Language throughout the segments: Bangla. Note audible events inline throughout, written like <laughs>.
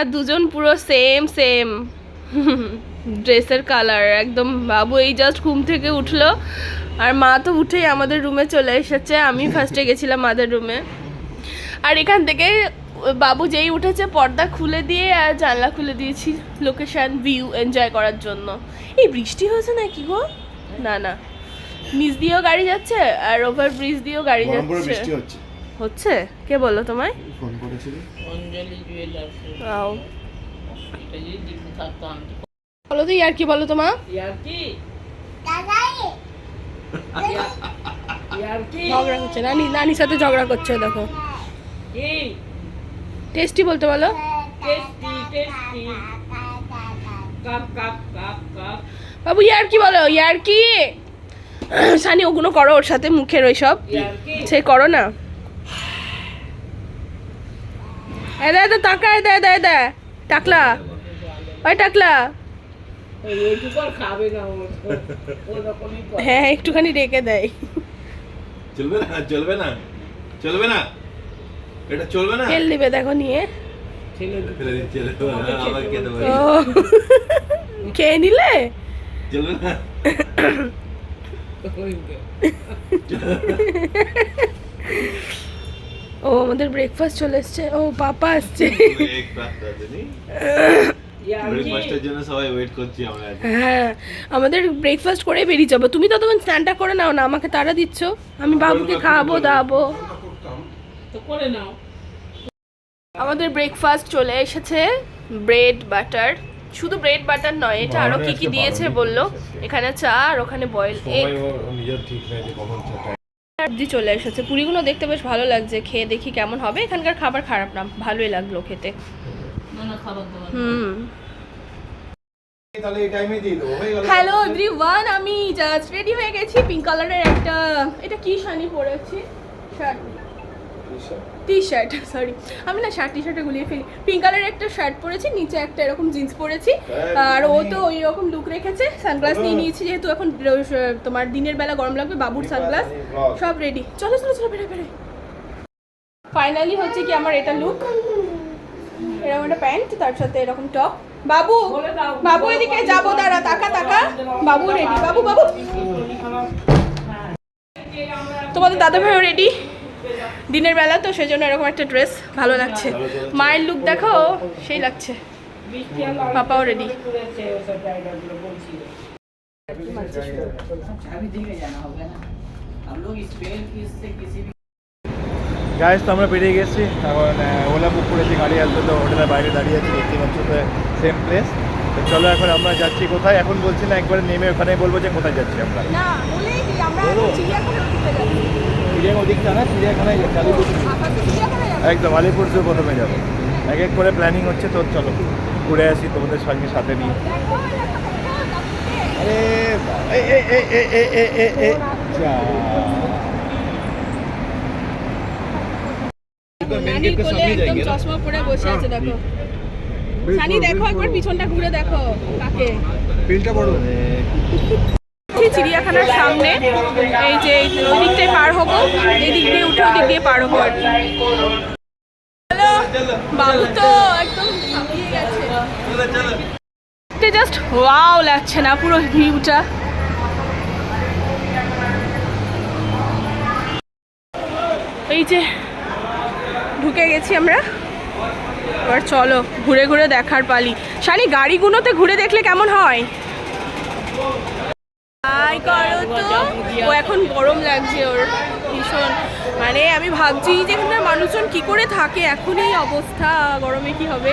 আর দুজন পুরো সেম সেম ড্রেসের কালার একদম বাবু এই জাস্ট ঘুম থেকে উঠল। আর মা তো উঠেই আমাদের রুমে চলে এসেছে। আমি ফার্স্টে গেছিলাম মাদের রুমে আর এখান থেকে বাবু যেই উঠেছে পর্দা খুলে দিয়ে আর জানলা খুলে দিয়েছি লোকেশন ভিউ এনজয় করার জন্য। এই বৃষ্টি হয়েছে নাকি গো? না না। নিচ দিয়েও গাড়ি যাচ্ছে আর ওভার ব্রিজ দিয়েও গাড়ি যাচ্ছে। হচ্ছে? কে বলল তোমায়? ফোন করেছিলি? অঞ্জলি জুয়েলার্স আও এটা যদি দিতে থাকতাম বলো তো ইয়ার কি বলো তোমা ইয়ার কি ইয়ার কি ঝগড়া করছে নানি নানির সাথে ঝগড়া করছে দেখো। টেস্টি বলতে বলো। Tasty tasty. Cup cup cup cup. বাবু ইয়ার কি বলো ইয়ার কি সানি ওগুলো করো ওর সাথে মুখের ওই সব সে করো না। এদা এদা তাকা এদা এদা এদা টাকলা। ওই টাকলা। হ্যাঁ একটুখানি রেখে দেয়। চলবে না চলবে না চলবে না। এটা চলবে না। খেল দিবে দেখো নিয়ে। খেয়ে নিলে? চলবে না। <laughs> ও আমাদের ব্রেকফাস্ট চলে এসছে। ও পাপা আসছে। হ্যাঁ আমাদের ব্রেকফাস্ট করে বেরিয়ে যাব। তুমি তো তখন স্নানটা করে নাও না আমাকে তারা দিচ্ছ। আমি বাবুকে খাওয়াবো দাবো তো আমাদের ব্রেকফাস্ট চলে এসেছে। ব্রেড বাটার শুধু ব্রেড বাটার নয় এটা আরও কি কি দিয়েছে বলল? এখানে চা আর ওখানে বয়েল এগ সবজি চলে এসেছে। পুরিগুলো দেখতে বেশ ভালো লাগছে। খেয়ে দেখি কেমন হবে। এখানকার খাবার খারাপ না ভালোই লাগল খেতে। না না খাবার দাবার হুম। তাহলে এই টাইমে দিয়ে দেবো। হয়ে গেল। হ্যালো এভরিওয়ান আমি জাস্ট রেডি হয়ে গেছি। পিঙ্ক কালারের একটা এটা কি শানি পরেছি? শার্ট টি শার্ট সরি আমি না শার্ট টি শার্টে গুলিয়ে ফেলি পিঙ্ক কালারের একটা শার্ট পরেছি নিচে একটা এরকম জিন্স পরেছি আর ও তো ওই রকম লুক রেখেছে সানগ্লাস নিয়ে নিয়েছি যেহেতু এখন তোমার দিনের বেলা গরম লাগবে বাবুর সানগ্লাস সব রেডি চলো চলো চলো বেড়ে বেড়ে ফাইনালি হচ্ছে কি আমার এটা লুক এরকম একটা প্যান্ট তার সাথে এরকম টপ বাবু বাবু এদিকে যাব দাঁড়া তাকা তাকা বাবু রেডি বাবু বাবু তোমাদের দাদা ভাইও রেডি দিনের বেলা তো সেজন্য এরকম একটা ড্রেস ভালো লাগছে। মায়ের লুক দেখো সেই লাগছে। পাপাও রেডি গাইজ তো আমরা বেরিয়ে গেছি। এখন ওলা বুক করেছি গাড়ি আসবে তো হোটেলের বাইরে দাঁড়িয়ে আছি দেখতে পাচ্ছ তো সেম প্লেস তো চলো এখন আমরা যাচ্ছি কোথায়? এখন বলছি না একবারে নেমে ওখানে বলব যে কোথায় যাচ্ছি আমরা। না বলেই আমরা চিড়িয়াখানা চিড়িয়াখানার যাচ্ছি। একদম আলিপুর জু প্রথমে যাব। এক এক করে প্ল্যানিং হচ্ছে তোর চলো ঘুরে আসি তোমাদের সঙ্গে সাথে নিয়ে। চশমা পরে বসে আছে দেখো। দেখো একবার পিছনটা ঘুরে দেখো কাকে। পিলটা বড় এই চিড়িয়াখানার সামনে। এই যে ওই দিকটায় পার হব, এই দিক দিয়ে উঠে ওই দিক দিয়ে পার হব আর কি। বাবু তো একদম জাস্ট ওয়াও লাগছে না পুরো ভিউটা। এই যে ঢুকে গেছি আমরা। এবার চলো, ঘুরে ঘুরে দেখার পালি। শানি, গাড়িগুলোতে ঘুরে দেখলে কেমন হয়? হাই করো তো। ও এখন গরম লাগছে ওর ভীষণ। মানে আমি ভাবছি যে এখানে মানুষজন কি করে থাকে এখন এই অবস্থা গরমে কি হবে?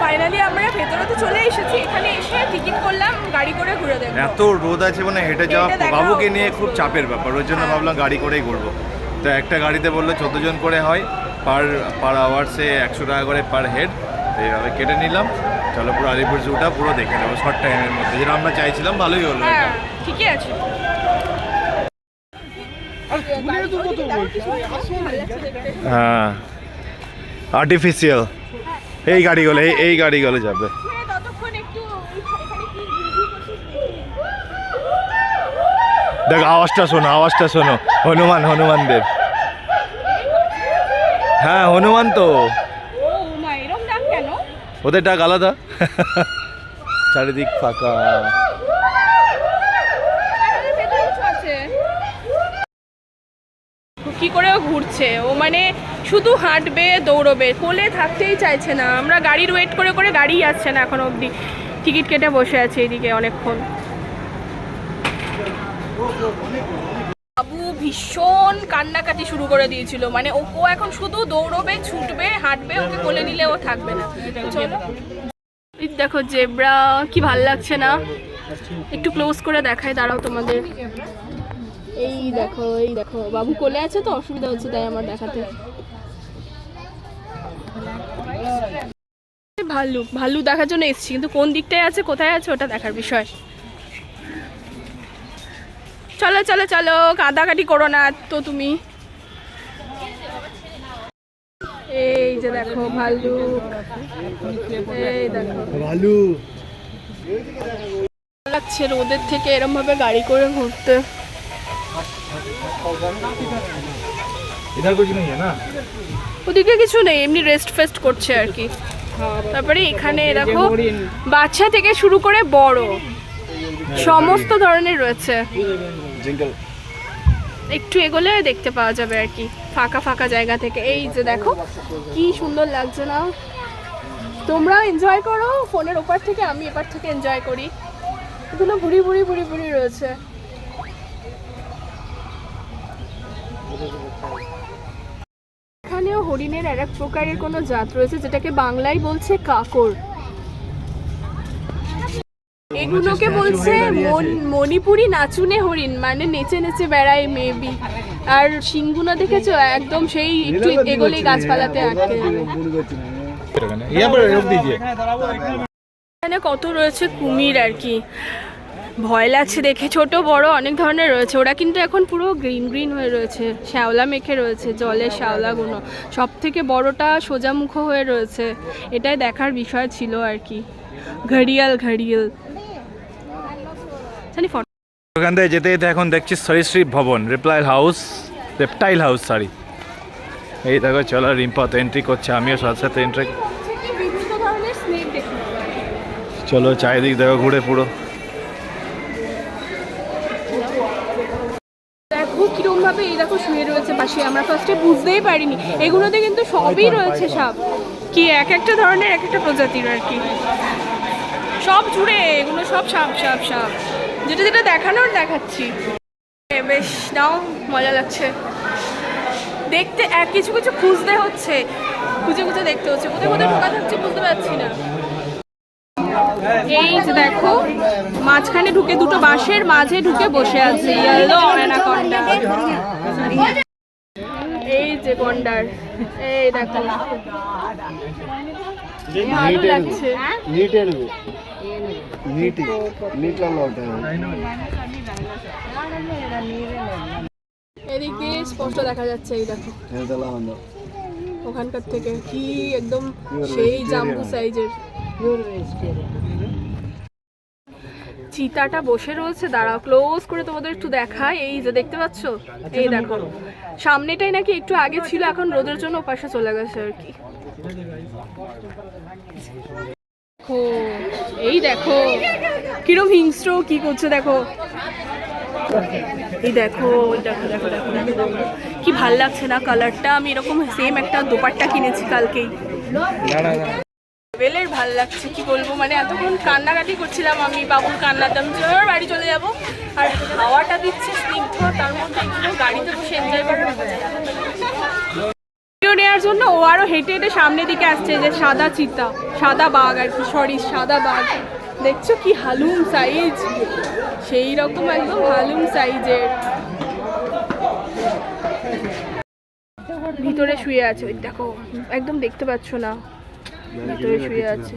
ফাইনালি আমরা ভেতরে তো চলে এসেছি এখানে এসে টিকিট করলাম গাড়ি করে ঘুরে দেখব। এত রোদ আছে মানে হেঁটে যাওয়া। বাবুকে নিয়ে খুব চাপের ব্যাপার ওই জন্য হ্যাঁ। ভাবলাম গাড়ি করেই ঘুরবো। তো একটা গাড়িতে বলল চোদ্দ জন করে হয় পার পার আওয়ার্সে একশো টাকা করে পার হেড এইভাবে কেটে নিলাম। চলো পুরো আলিপুর জুটা পুরো দেখে নেব শর্ট টাইমের মধ্যে। যেটা আমরা চাইছিলাম ভালোই হলো হ্যাঁ এটা ঠিকই আছে। হ্যাঁ। আর্টিফিশিয়াল এই গাড়িগুলো এই এই গাড়িগুলো যাবে? দেখ আওয়াজটা শোনো আওয়াজটা শোনো। হনুমান হনুমানদের। হ্যাঁ হনুমান তো। ওদের ডাক আলাদা। চারিদিক ফাঁকা। কি করে ও ঘুরছে? ও মানে শুধু হাঁটবে দৌড়বে কোলে থাকতেই চাইছে না। আমরা গাড়ির ওয়েট করে করে গাড়ি আসছে না এখন অবধি। টিকিট কেটে বসে আছে এদিকে অনেকক্ষণ। বাবু ভীষণ কান্নাকাটি শুরু করে দিয়েছিল। মানে ও এখন শুধু দৌড়বে, ছুটবে, হাঁটবে, ওকে কোলে নিলে ও থাকবে না। চলো। দেখো জেব্রা, কি ভালো লাগছে না? একটু ক্লোজ করে দেখায় দাঁড়াও তোমাদের। এই দেখো এই দেখো। বাবু কোলে আছে তো, অসুবিধা হচ্ছে তাই আমার দেখাতে। ভাল্লুক ভাল্লুক দেখার জন্য এসেছি, কিন্তু কোন দিকটায় আছে, কোথায় আছে, ওটা দেখার বিষয়। চলো চলো চলো কাঁদাকাটি করো না তো তুমি। এই যে দেখো ভালু এই দেখো। ভালু লাগছে রোদের থেকে এরম ভাবে গাড়ি করে ঘুরতে। ওদিকে কিছু নেই এমনি রেস্ট ফেস্ট করছে আর কি। তারপরে এখানে দেখো বাচ্চা থেকে শুরু করে বড়। সমস্ত ধরনের রয়েছে। জিঙ্গল একটু এগোলে দেখতে পাওয়া যাবে আর কি, ফাঁকা ফাঁকা জায়গা থেকে। এই যে দেখো, কি সুন্দর লাগছে না? তোমরা এনজয় করো, ফোনের ওপার থেকে আমি এপার থেকে এনজয় করি। এগুলো ভুড়ি ভুড়ি ভুড়ি ভুড়ি রয়েছে। এখানেও হরিণের এক প্রকারের কোনো জাত রয়েছে, যেটাকে বাংলায় বলছে কাকর। এগুলোকে বলছে মণিপুরি নাচুনে হরিণ মানে নেচে নেচে বেড়ায় মেবি আর সিংগুনা দেখেছ? একদম সেই একটু এগোলে গাছপালাতে আটকে। এখানে কত রয়েছে কুমির আর কি? ভয় লাগছে দেখে। ছোট বড় অনেক ধরনের রয়েছে। ওরা কিন্তু এখন পুরো গ্রিন গ্রিন হয়ে রয়েছে। শ্যাওলা মেখে রয়েছে জলের শ্যাওলাগুলো সব থেকে বড়টা সোজামুখো হয়ে রয়েছে। এটাই দেখার বিষয় ছিল আর কি। ঘড়িয়াল ঘড়িয়াল। জানি ফটো ওখান থেকে যেতে যেতে এখন দেখছি সরিশ্রীপ ভবন reptile house reptile house sorry এই দেখো চলো রিম্পা তো এন্ট্রি করছে আমিও সাথে সাথে এন্ট্রি চলো চারিদিক দেখো ঘুরে পুরো। ভাবে এই দেখো শুয়ে রয়েছে পাশে আমরা ফার্স্টে বুঝতেই পারিনি। এগুলোতে কিন্তু সবই রয়েছে সাপ কি এক একটা ধরনের এক একটা প্রজাতির আর কি। সব জুড়ে এগুলো সব সাপ সাপ সাপ। যেটা যেটা দেখানোর দেখাচ্ছি। বেশ নাও মজা লাগছে। দেখতে এক কিছু কিছু খুঁজতে হচ্ছে। খুঁজে খুঁজে দেখতে হচ্ছে। কোথায় কোথায় ঢোকা থাকছে বুঝতে পারছি না। এই যে দেখো মাঝখানে ঢুকে দুটো বাঁশের মাঝে ঢুকে বসে আছে। ইয়েলো অ্যানাকন্ডা এই যে গন্ডার এই দেখো। ভালো লাগছে। నీటి నీటిలలో এদিকে স্পষ্ট দেখা যাচ্ছে এই দেখো। ওখানকার থেকে কি একদম সেই জাম্বু সাইজের চিতাটা বসে রয়েছে দাঁড়াও ক্লোজ করে তোমাদের একটু দেখায় এই যে দেখতে পাচ্ছ? এই দেখো। সামনেটাই নাকি একটু আগে ছিল এখন রোদের জন্য পাশে চলে গেছে আর কি। এই দেখো, কিরম হিংস্র, কি করছে দেখো। এই দেখো দেখো দেখো দেখো। কি ভালো লাগছে না কালারটা আমি এরকম সেম একটা দোপাট্টা কিনেছি কালকেই। বেলের ভালো লাগছে, কি বলব? মানে এতক্ষণ কান্নাকাটি করছিলাম আমি, বাবুর কান্নাতে আমি জোর বাড়ি চলে যাব। আর হাওয়াটা দিচ্ছে স্নিগ্ধ, তার মধ্যে গাড়িতে বসে এনজয় করার। জন্য ও আরও হেঁটে হেঁটে সামনের দিকে আসছে যে সাদা চিতা, সাদা বাঘ আর কি সরি সাদা বাঘ। দেখছ কি হালুম সাইজ সেই রকম একদম হালুম সাইজের ভিতরে শুয়ে আছে দেখো, একদম দেখতে পাচ্ছ না। ভিতরে শুয়ে আছে।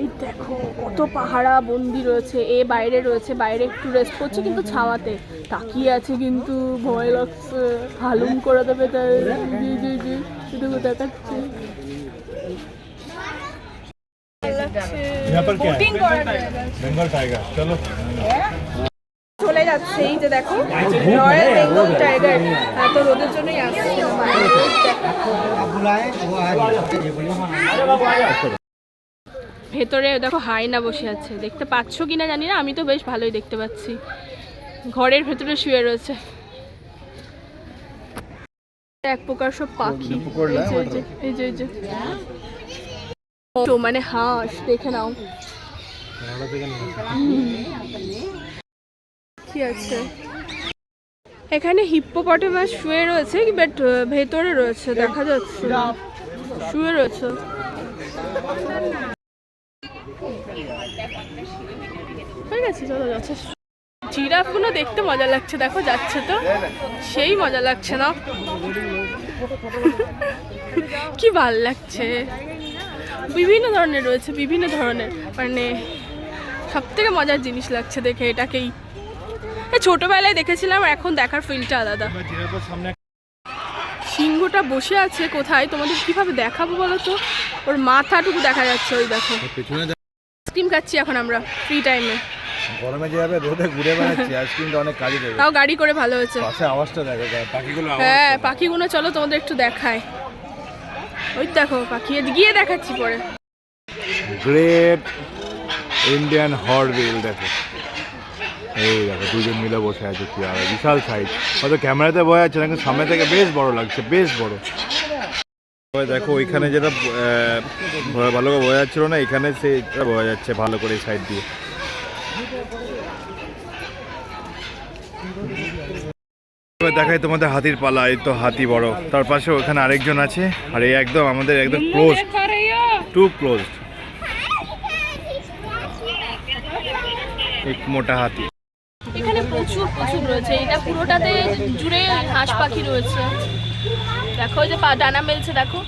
এই দেখো কত পাহারা বন্দি রয়েছে। এ বাইরে রয়েছে বাইরে একটু রেস্ট করছে কিন্তু ছাওয়াতে। তাকিয়ে আছে কিন্তু ভয় লাগছে। হালুম করে দেবে তাই। জি জি জি। শুধু দেখাচ্ছে। চলে। যাচ্ছে এই যে দেখো রয়্যাল বেঙ্গল টাইগার তো রোদের জন্যই আসছে। ভেতরে দেখো হায়না বসে আছে। দেখতে পাচ্ছ কিনা জানি না আমি তো বেশ ভালোই দেখতে পাচ্ছি। ঘরের ভেতরে শুয়ে রয়েছে। এক প্রকার সব পাখি। এই যে, এই তো মানে হাঁস দেখে নাও। কি আছে? এখানে হিপ্পোপটেমাস শুয়ে রয়েছে বাট ভেতরে রয়েছে দেখা যাচ্ছে। না। শুয়ে রয়েছে। হয়ে গেছে চলো যথেষ্ট। দেখতে মজা লাগছে, দেখো যাচ্ছে তো। সেই মজা লাগছে না। <laughs> কি ভালো লাগছে। বিভিন্ন ধরনের রয়েছে, বিভিন্ন ধরনের। মানে সব থেকে মজার জিনিস লাগছে দেখে এটাকেই। ছোটবেলায় দেখেছিলাম, এখন দেখার ফিলটা আলাদা। সিংহটা বসে আছে কোথায়? তোমাদের কীভাবে দেখাবো বলো তো? ওর মাথাটুকু দেখা যাচ্ছে, ওই দেখো। আইসক্রিম খাচ্ছি এখন আমরা ফ্রি টাইমে গরমে যেভাবে রোদে ঘুরে বেড়াচ্ছি আইসক্রিমটা অনেক কাজে দেবে। তাও গাড়ি করে ভালো হয়েছে। পাশে আওয়াজটা দেখো পাখিগুলো হ্যাঁ পাখিগুলো চলো তোমাদের একটু দেখায় ওই দেখো পাখি গিয়ে দেখাচ্ছি পরে। গ্রেট ইন্ডিয়ান হর্নবিল দেখো। এই দেখো দুজন মিলে বসে আছে কি আর বিশাল সাইজ হয়তো ক্যামেরাতে বোঝা যাচ্ছে না কিন্তু সামনে থেকে বেশ বড় লাগছে বেশ বড়। দেখো ওইখানে যেটা ভালো করে বোঝা যাচ্ছিল না এখানে সেটা বোঝা যাচ্ছে ভালো করে সাইড দিয়ে। দেখাই তোমাদের হাতির পালা এই তো হাতি বড়। তার পাশে ওখানে আরেকজন আছে আর এই একদম আমাদের একদম ক্লোজ টু ক্লোজ এক মোটা হাতি। এখানে প্রচুর প্রচুর রয়েছে। এটা পুরোটাতে জুড়ে হাঁস পাখি রয়েছে। দেখো ওই যে ডানা মেলছে দেখো।